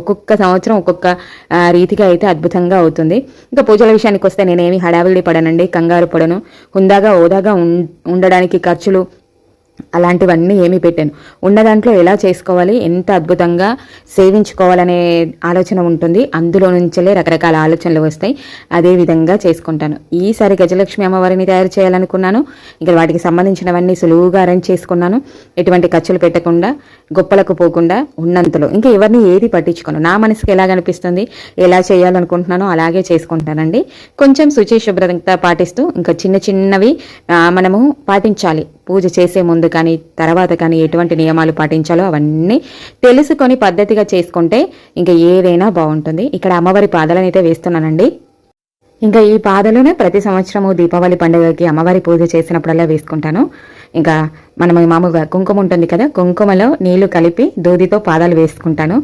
ఒక్కొక్క సంవత్సరం ఒక్కొక్క రీతిగా అయితే అద్భుతంగా అవుతుంది. ఇంకా పూజల విషయానికి వస్తే నేనేమి హడావిడి పడనండి కంగారు పడను. హుందాగా హోదాగా ఉండడానికి ఖర్చులు అలాంటివన్నీ ఏమీ పెట్టాను. ఉన్న దాంట్లో ఎలా చేసుకోవాలి ఎంత అద్భుతంగా సేవించుకోవాలనే ఆలోచన ఉంటుంది. అందులో నుంచే రకరకాల ఆలోచనలు వస్తాయి. అదే విధంగా చేసుకుంటాను. ఈసారి గజలక్ష్మి అమ్మవారిని తయారు చేయాలనుకున్నాను. ఇంకా వాటికి సంబంధించినవన్నీ సులువుగా అరేంజ్ చేసుకున్నాను. ఎటువంటి ఖర్చులు పెట్టకుండా గొప్పలకు పోకుండా ఉన్నంతలో. ఇంకా ఎవరిని ఏది పట్టించుకోను. నా మనసుకి ఎలా కనిపిస్తుంది ఎలా చేయాలనుకుంటున్నానో అలాగే చేసుకుంటానండి. కొంచెం శుచి శుభ్రత పాటిస్తూ ఇంకా చిన్న చిన్నవి మనము పాటించాలి. పూజ చేసే ముందు కానీ తర్వాత కానీ ఎటువంటి నియమాలు పాటించాలో అవన్నీ తెలుసుకొని పద్ధతిగా చేసుకుంటే ఇంకా ఏదైనా బాగుంటుంది. ఇక్కడ అమ్మవారి పాదాలనైతే అయితే వేస్తున్నానండి. ఇంకా ఈ పాదలోనే ప్రతి సంవత్సరము దీపావళి పండుగకి అమ్మవారి పూజ చేసినప్పుడల్లా వేసుకుంటాను. ఇంకా మనం మామూలుగా కుంకుమ ఉంటుంది కదా కుంకుమలో నీళ్ళు కలిపి దూదితో పాదాలు వేసుకుంటాను.